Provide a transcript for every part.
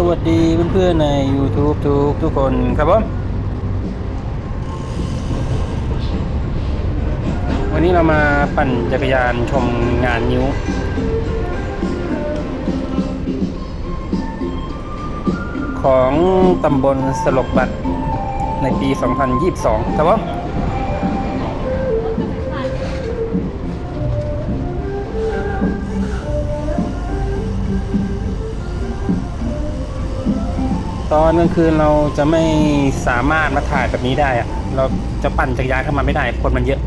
สวัสดีเพื่อนๆใน YouTube ทุกทุกคนครับผม วันนี้เรามาปั่นจักรยานชมงานนิ้ว ของตำบลสลกบัตรในปี 2022 ครับผม ตอนกลางคืนเราจะไม่สามารถมาถ่ายแบบนี้ได้อะเราจะปั่นจักรยานเข้ามาไม่ได้ คนมันเยอะ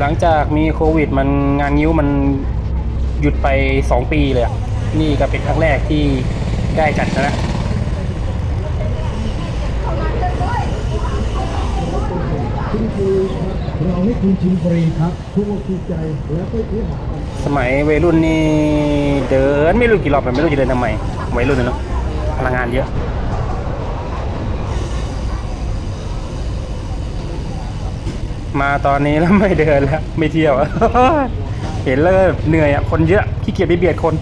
หลังจากมีโควิด มันงานนิ้วมันหยุดไปสองปีเลย นี่ก็เป็นครั้งแรกที่ได้จัดนะ คุณครูครับ เราให้คุณชิมฟรีครับทุกทุกใจแล้วก็ซื้อหากันสมัยวัยรุ่นนี่เดินไม่รู้กี่รอบไม่รู้จะเดินทำไมวัยรุ่นเนาะพลังงานเยอะมาตอนนี้แล้วไม่เดินแล้ว ไม่เที่ยว เห็นแล้วเหนื่อยอะ คนเยอะขี้เกียจไปเบียดคน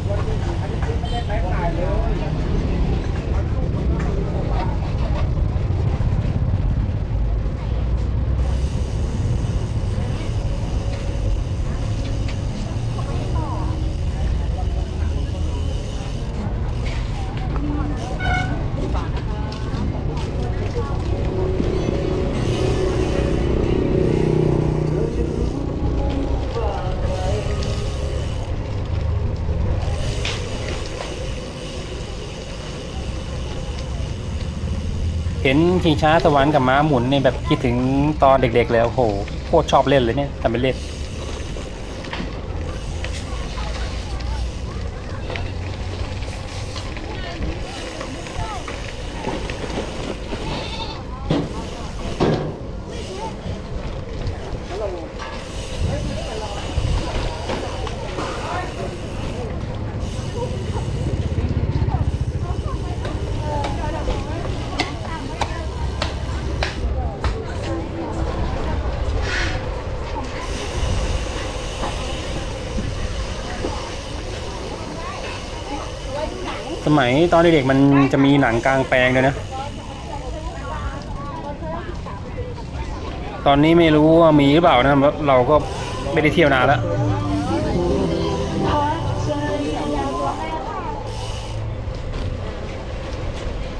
เห็นชิงช้าสวรรค์กับม้าหมุนในแบบคิดถึงตอนเด็กๆเลยโอ้โหโคตรชอบเล่นเลยเนี่ยทำเป็นเล่น มัยตอนเด็กๆมันจะมีหนังกลางแปลงเลยนะ ตอนนี้ไม่รู้ว่ามีหรือเปล่านะเราก็ไม่ได้เที่ยวนานแล้ว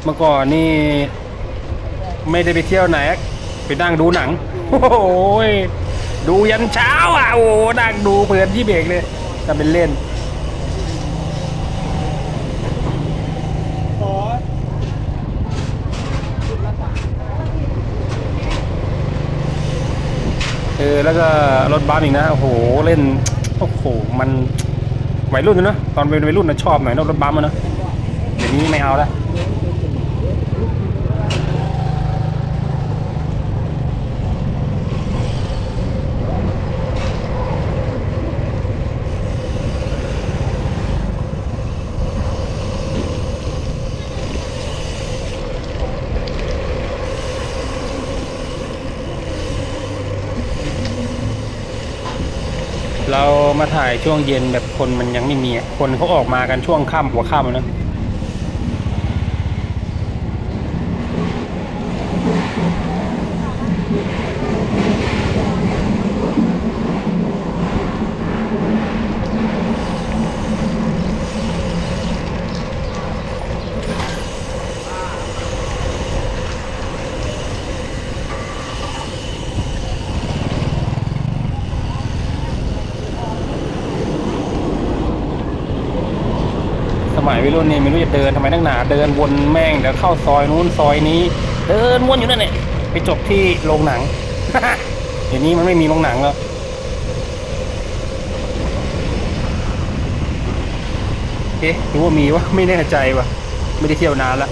เมื่อก่อนนี่ไม่ได้ไปเที่ยวไหน ไปนั่งดูหนัง โอ้ยดูยันเช้าอะ โอ้นั่งดูเพลินที่เบรกเลยทำเป็นเล่น แล้วก็รถบัสอีกนะ โอ้โห เล่น โอ้โห มันวัยรุ่นนะ ตอนเป็นวัยรุ่นนะชอบหน่อยนะรถบัสมันนะเดี๋ยวนี้ไม่เอาแล้ว เรามาถ่ายช่วงเย็นแบบคนมันยังไม่มีคนเขาออกมากันช่วงค่ำหัวค่ำนะ มัยวัยรุ่นนี่ไม่รู้จะเดินทำไมนักหนาเดินวนแม่งเดี๋ยวเข้าซอยนู้นซอยนี้ เดินวนอยู่นั่นแหละไปจบที่โรงหนังเดี๋ยวนี้มันไม่มีโรงหนังแล้วเอ๊ะหรือว่ามีวะไม่แน่ใจวะไม่ได้เที่ยวนานละ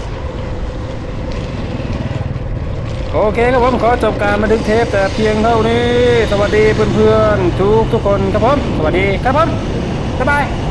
โอเคครับผมขอจบการบันทึกเทปแต่เพียงเท่านี้ สวัสดีเพื่อนๆทุกทุกๆคนครับผม สวัสดีครับผมบ๊ายบาย